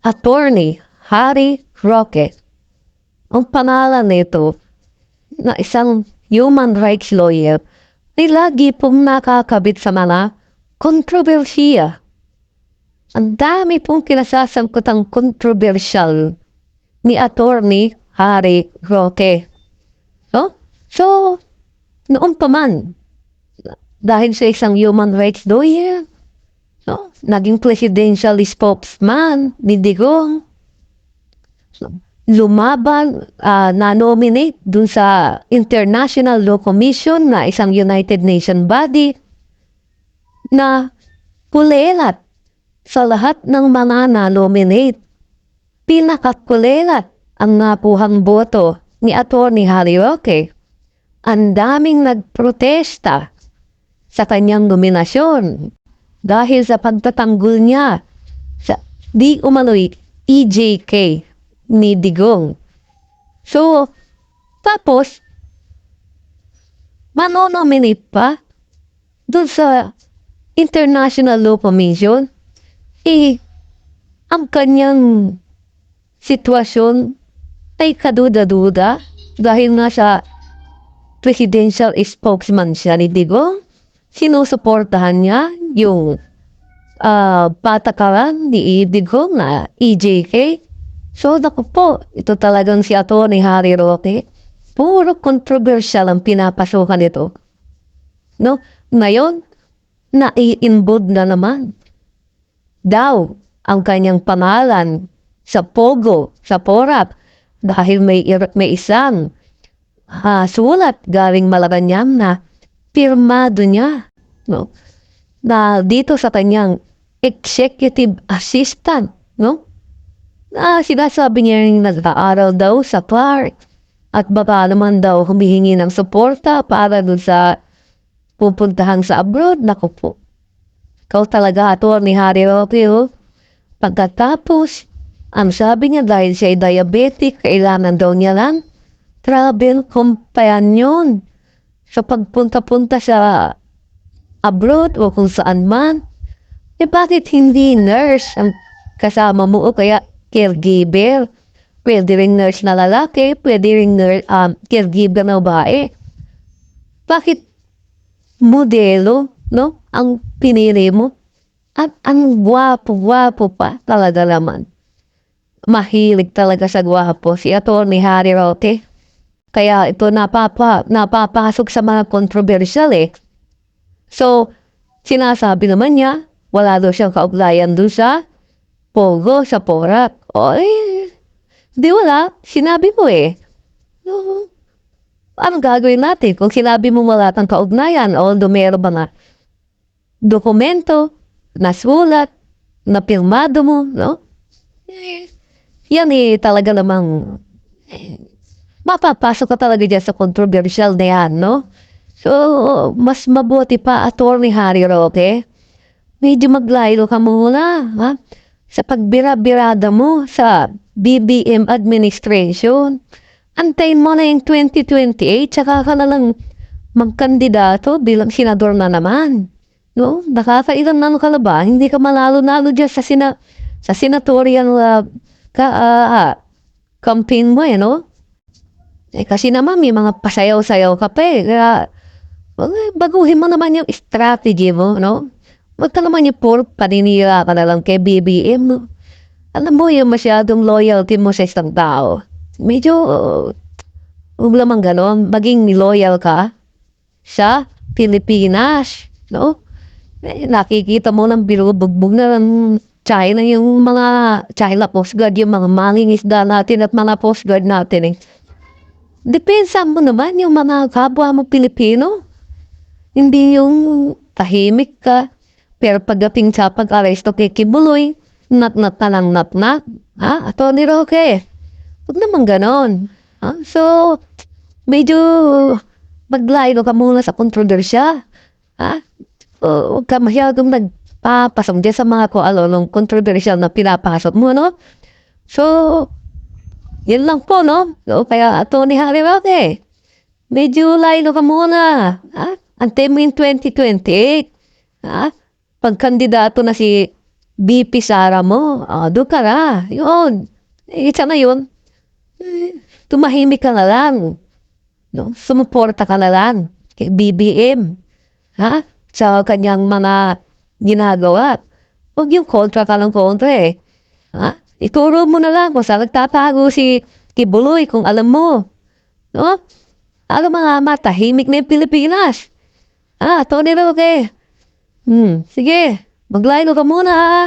Attorney Harry Roque. Ang pangalan nito na isang human rights lawyer ay lagi pong nakakabit sa mga kontrobersiya. Ang dami pong kinasasangkutang kontrobersyal ni Attorney Harry Roque. No? So, noon pa man, dahil sa isang human rights lawyer, no? naging presidential spokesman ni Digong, lumaban, ah, na-nominate dun sa International Law Commission na isang United Nation body na kulelat sa lahat ng mga na-nominate. Pinakakulelat ang napuhang boto ni Atty. Harry Roque. Ang daming nagprotesta sa kanyang nominasyon dahil sa pagtatanggol niya sa di umano'y EJK ni Digong. So, tapos, manonominate pa dun sa International Law Commission, eh, ang kanyang sitwasyon ay kaduda-duda dahil nga sa presidential spokesman siya ni Digong, sinusuportahan niya yung ah, patakaran ni Digong na EJK. So, naku po, ito talagang si Ato ni Harry Roque. Puro controversial ang pinapasukan nito. No? Ngayon, nai-involve na naman. Daw, ang kanyang pangalan sa Pogo, sa Porap, dahil may, may isang ah, sulat galing Malacanang na pirmado niya. No? Na dito sa kanyang executive assistant, no? Na sinasabi niya rin nag-aaral daw sa Clark at baka naman daw humihingi ng suporta para dun sa pupuntahan sa abroad. Naku po. Ikaw talaga, Atty. Harry Roque. Pagkatapos, ang sabi niya dahil siya ay diabetic, kailangan daw niya lang travel companion sa pagpunta-punta sa abroad o kung saan man. Eh bakit hindi nurse ang kasama mo o kaya caregiver? Pwede rin nurse na lalaki, pwede rin nurse, um, caregiver na babae. Bakit modelo, no? Ang pinili mo. At ang gwapo-gwapo pa talaga naman. Mahilig talaga sa gwapo si Atty. Harry Roque. Kaya ito napapa, napapasok sa mga controversial eh. So, sinasabi naman niya, wala daw siyang kaugnayan doon sa Pogo, sa Porak. O eh, di wala. Sinabi mo eh. No, ano gagawin natin kung sinabi mo wala kang kaugnayan although meron ba na dokumento, na sulat, na pirmado mo, no? Yan eh talaga namang mapapasok ka talaga dyan sa controversial na yan, no? So, mas mabuti pa, Attorney Harry Roque, medyo maglaylo ka muna, ha? Sa pagbira-birada mo sa BBM administration. Antayin mo na yung 2028, tsaka ka na lang magkandidato bilang senador na naman. No? Nakakailang nano ka na ba? Hindi ka malalo-nalo dyan sa, sina, sa senatorial uh, ka, ah, campaign mo, eh, no? Eh, kasi naman may mga pasayaw-sayaw ka pa eh. Kaya, eh, baguhin mo naman yung strategy mo, no? Huwag ka naman yung puro paninira ka na lang kay BBM? Alam mo yung masyadong loyalty mo sa isang tao. Medyo, uh, huwag naman ganon. Maging loyal ka sa Pilipinas, no? Eh, nakikita mo ng binubugbog na ng China yung mga China Coast Guard, yung mga manging isda natin at mga Coast Guard natin eh. Depensa mo naman yung mga kapwa mo Pilipino. Hindi yung tahimik ka. Pero pagdating sa pag-aresto kay Kibuloy, nat-nat na lang nat-nat. Ha? Atty. Roque. Huwag naman ganon. Ha? So, medyo maglaylo ka muna sa kontrobersya. Ha? O, Huwag ka masyadong nagpapasok dyan sa mga ano kontrobersyal na pinapasok mo, no? So, yan lang po, no? So, kaya Tony Harry Roque, medyo laylo ka muna. Ha? Antay mo yung 2028. Ha? Pagkandidato na si BP Sara mo. Ah, doon ka na. Yun. Eh, sana yun. Eh, tumahimik ka na lang. No? Sumuporta ka na lang kay BBM. Ha? Sa kanyang mga ginagawa. Huwag yung kontra ka ng kontra eh. Ha? Ituro mo na lang kung saan nagtatago si Kibuloy kung alam mo. No? Alam mga matahimik na yung Pilipinas. Ah, Tony Roque. Hmm, sige. Maglaylo ka muna ah.